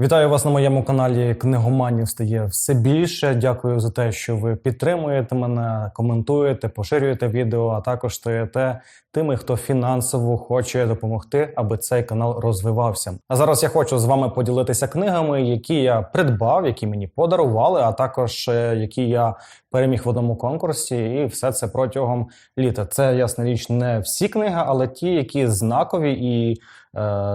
Вітаю вас на моєму каналі. Книгоманів стає все більше. Дякую за те, що ви підтримуєте мене, коментуєте, поширюєте відео, а також стаєте тими, хто фінансово хоче допомогти, аби цей канал розвивався. А зараз я хочу з вами поділитися книгами, які я придбав, які мені подарували, а також е, які я переміг в одному конкурсі, і все це протягом літа. Це ясна річ, не всі книги, але ті, які знакові і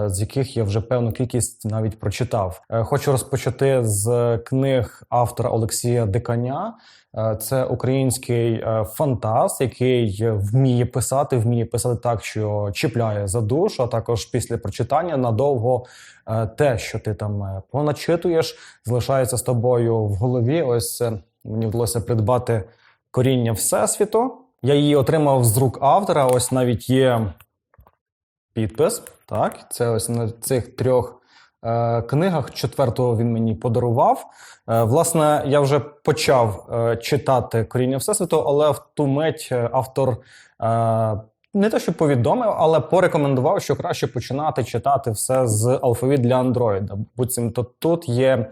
з яких я вже певну кількість навіть прочитав. Е, Хочу розпочати з книг автора Олексія Диканя. Е, Це український е, фантаст, який вміє писати, вміє писати так, що чіпляє за душу. А також після прочитання надовго е, те, що ти там е, поначитуєш, залишається з тобою в голові. Ось е, мені вдалося придбати коріння всесвіту. Я її отримав з рук автора. Ось навіть є підпис. Так, це ось на цих трьох е, книгах. Четвертого він мені подарував. Е, власне, я вже почав е, читати коріння всесвіту, але в ту мить автор. Не те, що повідомив, але порекомендував, що краще починати читати все з алфавіт для Андроїда. Буцімто тут є,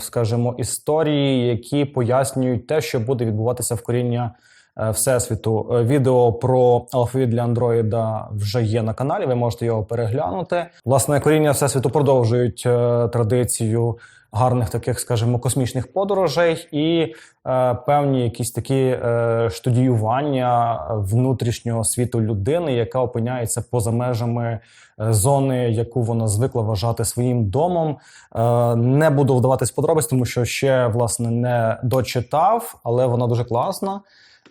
скажімо, історії, які пояснюють те, що буде відбуватися в коріння Всесвіту. Е, Відео про алфавіт для Андроїда вже є на каналі. Ви можете його переглянути. Власне, коріння Всесвіту продовжують е, традицію гарних таких, скажімо, космічних подорожей і е, певні якісь такі е, штудіювання внутрішнього світу людини, яка опиняється поза межами е, зони, яку вона звикла вважати своїм домом. Е, не буду вдаватись подробиць, тому що ще власне не дочитав, але вона дуже класна.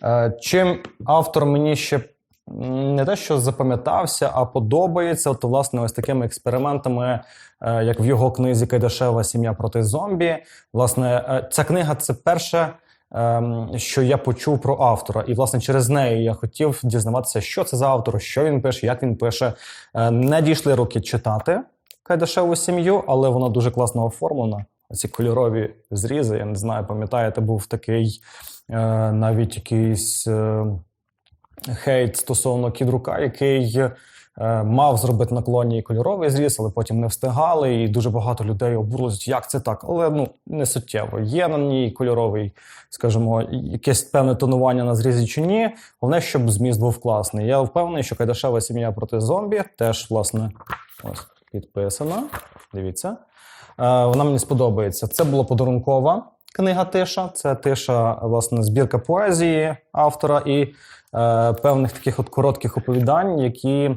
Е, Чим автор мені ще не те, що запам'ятався, а подобається, то власне ось такими експериментами, е, як в його книзі Кайдашева Сім'я проти зомбі. Власне, е, ця книга це перше, ем, що я почув про автора, і власне через неї я хотів дізнаватися, що це за автор, що він пише, як він пише. Не дійшли руки читати Кайдашеву сім'ю, але вона дуже класно оформлена. Ці кольорові зрізи, я не знаю, пам'ятаєте, був такий е, навіть якийсь е, хейт стосовно кідрука, який е, мав зробити на клоні кольоровий зріз, але потім не встигали, і дуже багато людей обурились, як це так. Але ну не суттєво. Є на ній кольоровий, скажімо, якесь певне тонування на зрізі чи ні. Головне, щоб зміст був класний. Я впевнений, що Кайдашева сім'я проти зомбі теж власне ось підписана. Дивіться. Е, Вона мені сподобається. Це була подарункова книга Тиша. Це тиша, власне, збірка поезії автора і е, певних таких от коротких оповідань, які е,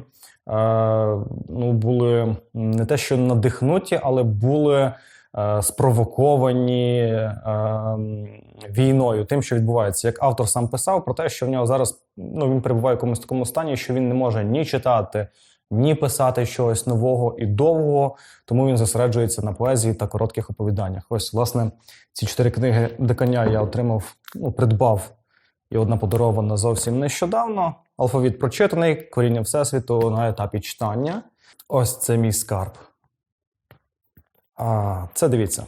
ну, були не те, що надихнуті, але були е, спровоковані е, війною, тим, що відбувається. Як автор сам писав про те, що в нього зараз ну, він перебуває в якомусь такому стані, що він не може ні читати, ні писати щось нового і довгого, тому він зосереджується на поезії та коротких оповіданнях. Ось, власне, ці чотири книги диканя я отримав, ну, придбав, і одна подарована зовсім нещодавно. Алфавіт прочитаний, коріння Всесвіту на етапі читання. Ось це мій скарб. А, це дивіться.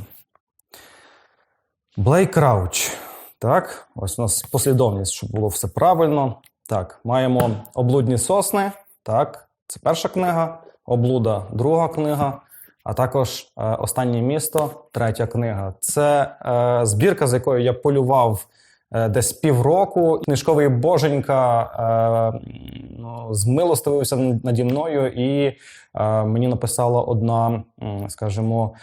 Блей Крауч. Так, ось у нас послідовність, щоб було все правильно. Так, маємо облудні сосни. Так, це перша книга, облуда друга книга, а також е, останнє місто, третя книга. Це е, збірка, з якою я полював е, десь півроку. Книжковий боженька ну, змилостивився наді мною, і мені написала одна, скажімо,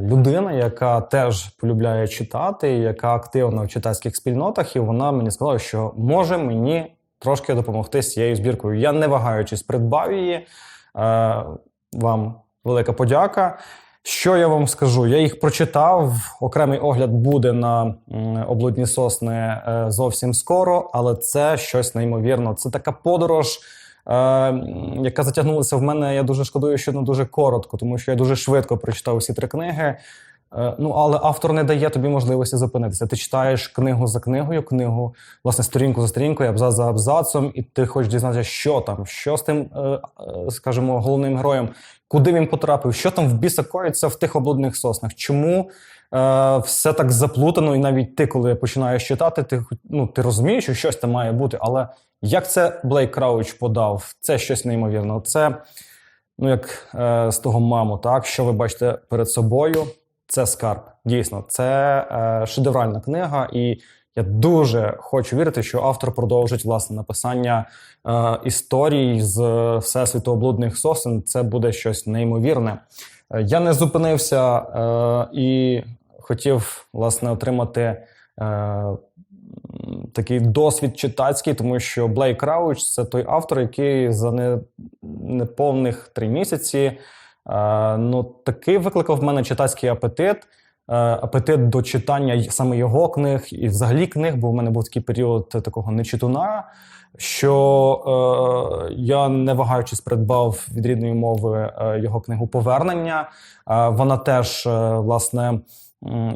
людина, яка теж полюбляє читати, яка активна в читацьких спільнотах, і вона мені сказала, що може мені трошки допомогти з цією збіркою. Я не вагаючись придбав її. Е, Вам велика подяка. Що я вам скажу? Я їх прочитав. Окремий огляд буде на облудні сосни е, зовсім скоро, але це щось неймовірно. Це така подорож, е, яка затягнулася в мене. Я дуже шкодую, що не дуже коротко, тому що я дуже швидко прочитав усі три книги. Е, Ну, але автор не дає тобі можливості зупинитися. Ти читаєш книгу за книгою, книгу, власне, сторінку за сторінкою, абзац за абзацом, і ти хочеш дізнатися, що там, що з тим, е, е, скажімо, головним героєм, куди він потрапив, що там в біса коїться в тих облудних соснах. Чому все так заплутано, і навіть ти, коли починаєш читати, ти, ну, ти розумієш, що щось там має бути, але як це Блейк Крауч подав, це щось неймовірне. Це ну як з того маму, так що ви бачите перед собою, це скарб. Дійсно, це е, шедевральна книга, і я дуже хочу вірити, що автор продовжить власне написання е, історій з всесвіту облудних сосен. Це буде щось неймовірне. Е, Я не зупинився і хотів власне отримати. Такий досвід читацький, тому що Блейк Крауч це той автор, який за не, неповних три місяці ну, таки викликав в мене читацький апетит, е, апетит до читання саме його книг і взагалі книг, бо в мене був такий період такого нечитуна, що е, я не вагаючись придбав від рідної мови е, його книгу Повернення. Е, вона теж, е, власне,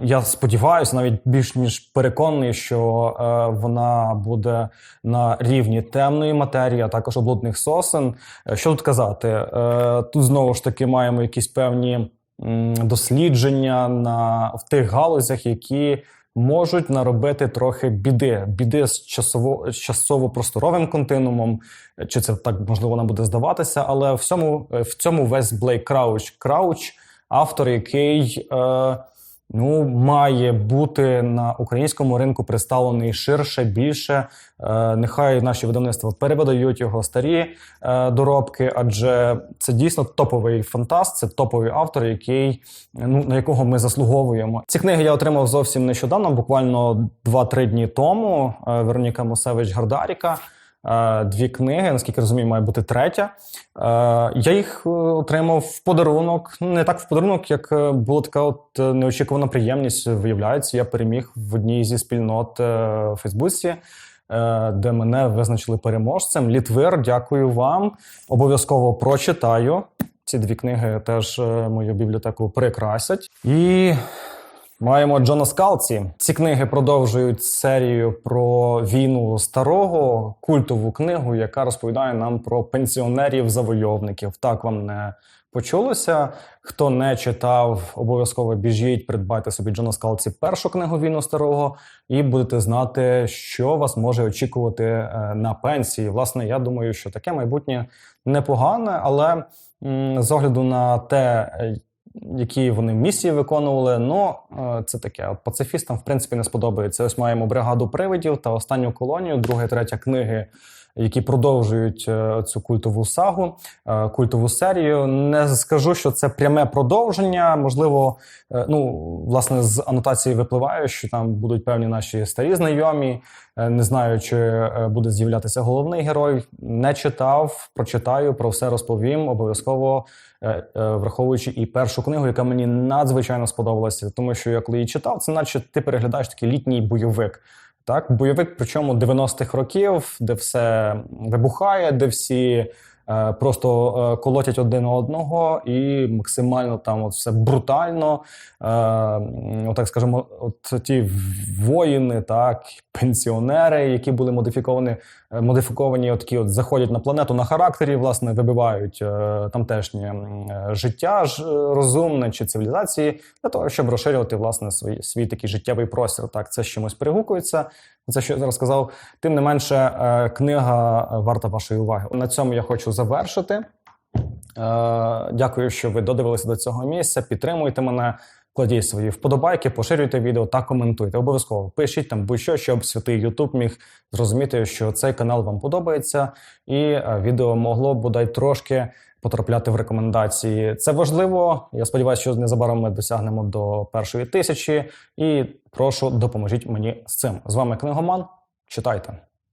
я сподіваюся, навіть більш ніж переконаний, що е, вона буде на рівні темної матерії, а також облудних сосен. Е, Що тут казати? Е, Тут знову ж таки маємо якісь певні м, дослідження на в тих галузях, які можуть наробити трохи біди. Біди з часово з часово-просторовим континуумом. Чи це так можливо нам буде здаватися? Але в цьому в цьому весь Блейк Крауч. Крауч, автор, який. Е, Ну, має бути на українському ринку представлений ширше, більше. Е, нехай наші видавництва перевидають його старі е, доробки, адже це дійсно топовий фантаст, це топовий автор, який ну на якого ми заслуговуємо. Ці книги я отримав зовсім нещодавно, буквально 2-3 дні тому. Е, Вероніка Мусевич Гардаріка. Е, Дві книги, наскільки розумію, має бути третя. Е, Я їх е, отримав в подарунок. Ну, не так в подарунок, як була така от неочікувана приємність. Виявляється, я переміг в одній зі спільнот в Фейсбуці, де мене визначили переможцем. Літвир, дякую вам. Обов'язково прочитаю. Ці дві книги теж мою бібліотеку прикрасять. І Маємо Джона Скалці. Ці книги продовжують серію про війну старого культову книгу, яка розповідає нам про пенсіонерів-завойовників. Так вам не почулося. Хто не читав, обов'язково біжіть, придбайте собі Джона Скалці першу книгу Війну старого, і будете знати, що вас може очікувати е, на пенсії. Власне, я думаю, що таке майбутнє непогане, але з огляду на те, е, які вони місії виконували. Ну це таке. Пацифістам, в принципі, не сподобається. Ось маємо бригаду привидів та останню колонію, друга і третя книги. Які продовжують е, цю культову сагу, е, культову серію. Не скажу, що це пряме продовження. Можливо, е, ну власне з анотації випливає, що там будуть певні наші старі знайомі. Не знаю, чи буде з'являтися головний герой. Не читав, прочитаю, про все розповім. Обов'язково враховуючи і першу книгу, яка мені надзвичайно сподобалася, тому що я коли її читав, це наче ти переглядаєш такий літній бойовик. Так, бойовик, причому 90-х років, де все вибухає, де всі просто е, колотять один одного, і максимально там от все брутально. Е, отак скажемо, от ті воїни, так, пенсіонери, які були модифіковані, е, модифіковані, от такі от заходять на планету на характері, власне, вибивають е, тамтешнє е, життя ж е, розумне чи цивілізації для того, щоб розширювати власне свій, свій такий життєвий простір. Так, це з чимось перегукується. Це що я зараз сказав. Тим не менше, е, книга варта вашої уваги. На цьому я хочу завершити. Е, Дякую, що ви додивилися до цього місця. Підтримуйте мене, кладіть свої вподобайки, поширюйте відео та коментуйте. Обов'язково пишіть там будь-що, щоб святий Ютуб міг зрозуміти, що цей канал вам подобається, і е, відео могло бодай трошки потрапляти в рекомендації. Це важливо. Я сподіваюся, що незабаром ми досягнемо до першої тисячі. І прошу допоможіть мені з цим. З вами книгоман. Читайте.